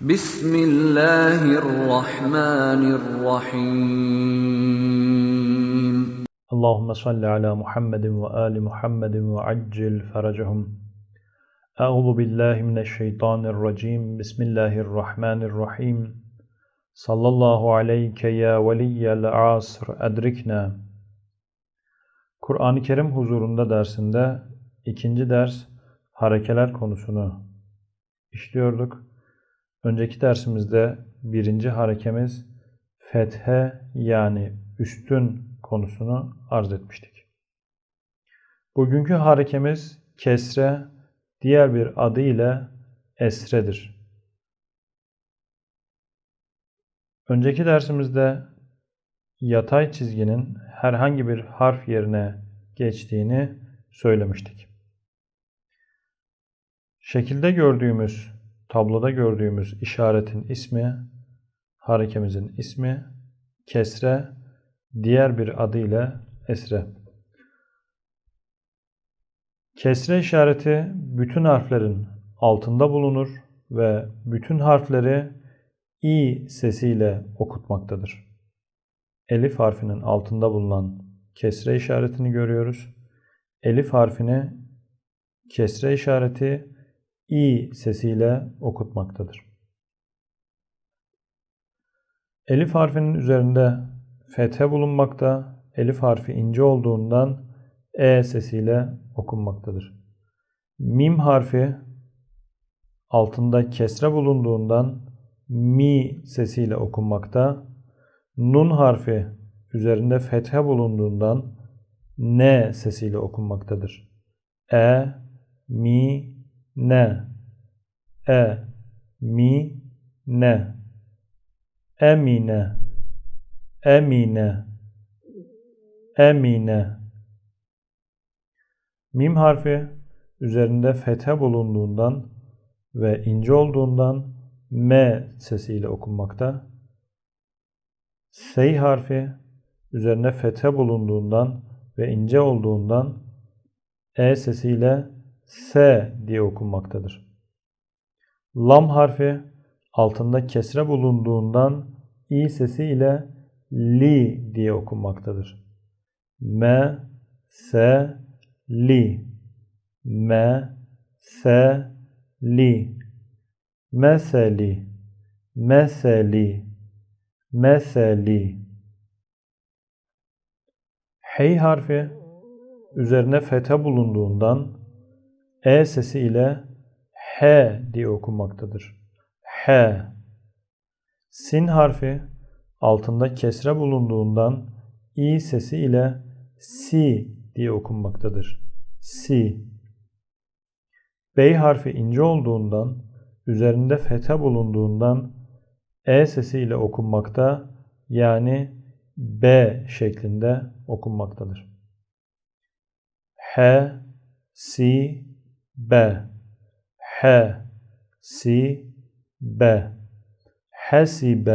Bismillahirrahmanirrahim. Allahümme salli ala Muhammedin ve ali Muhammedin ve accil feracahum. Euzu billahi mineşşeytanirracim. Bismillahirrahmanirrahim. Sallallahu aleyke ya veliyyel asr edrikna. Kur'an-ı Kerim huzurunda dersinde ikinci ders harekeler konusunu işliyorduk. Önceki dersimizde birinci harekemiz fethe yani üstün konusunu arz etmiştik. Bugünkü harekemiz kesre, diğer bir adı ile esredir. Önceki dersimizde yatay çizginin herhangi bir harf yerine geçtiğini söylemiştik. Şekilde gördüğümüz, tabloda gördüğümüz işaretin ismi, harekemizin ismi kesre, diğer bir adıyla esre. Kesre işareti bütün harflerin altında bulunur ve bütün harfleri i sesiyle okutmaktadır. Elif harfinin altında bulunan kesre işaretini görüyoruz. Elif harfini kesre işareti i sesiyle okutmaktadır. Elif harfinin üzerinde fethe bulunmakta. Elif harfi ince olduğundan e sesiyle okunmaktadır. Mim harfi altında kesre bulunduğundan mi sesiyle okunmakta. Nun harfi üzerinde fethe bulunduğundan ne sesiyle okunmaktadır. E, mi, ne. E, mi, ne. Emine, emine, emine. Mim harfi üzerinde fethe bulunduğundan ve ince olduğundan m sesiyle okunmakta. Sey harfi üzerine fethe bulunduğundan ve ince olduğundan e sesiyle s diye okunmaktadır. Lam harfi altında kesre bulunduğundan i sesi ile li diye okunmaktadır. Me, se, li. Me, se, li. Meseli, meseli, meseli. Hey harfi üzerine fethe bulunduğundan e sesi ile he diye okunmaktadır. He. Sin harfi altında kesre bulunduğundan i sesi ile si diye okunmaktadır. Si. Bey harfi ince olduğundan üzerinde fethe bulunduğundan e sesi ile okunmakta yani b şeklinde okunmaktadır. H, si, ب ح س ب. حسب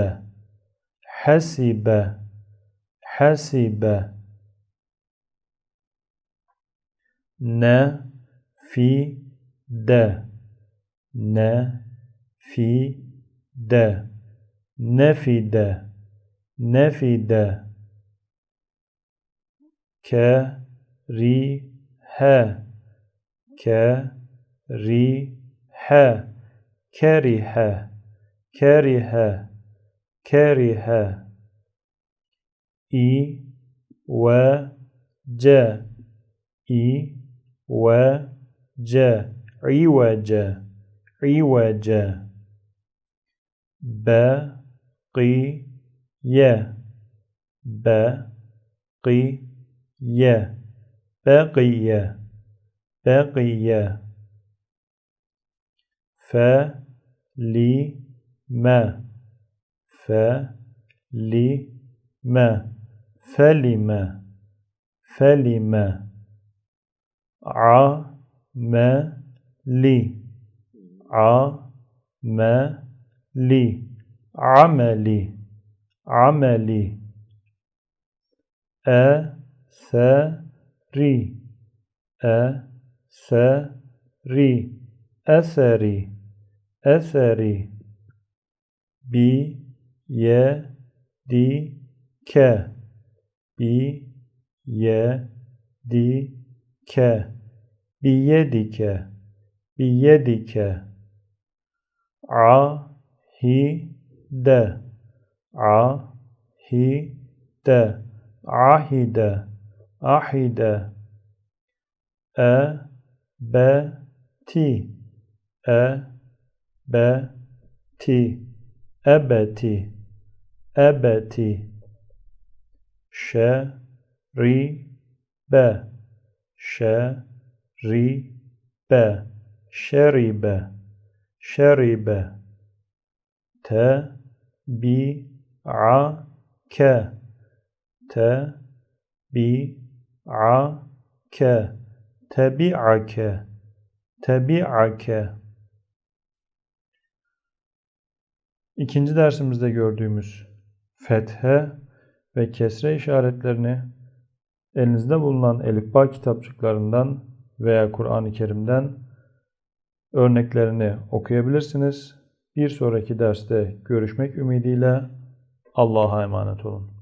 حسب حسب. ن في د. ن في د. نفد نفد. كره كريحة. كريحة. كريحة. كريحة. إي و وج إي و جا إي و جا إي و جا ب ق ي وج عوج. عوج. بقي. بقي. بقي. بقي فلم فلم فلم فلم عملي عملي عملي عملي أثري أثري ثري أثري أثري. بيدك بيدك بيدك بيدك. د عهد عهد عهد. أ ب ت أ ب ت أبت أبت ش ري ب ش ري ب شرب شرب ت ب ع ك ت ب ع ك tebi'ake tebi'ake İkinci dersimizde gördüğümüz fethe ve kesre işaretlerini elinizde bulunan elifba kitapçıklarından veya Kur'an-ı Kerim'den örneklerini okuyabilirsiniz. Bir sonraki derste görüşmek ümidiyle Allah'a emanet olun.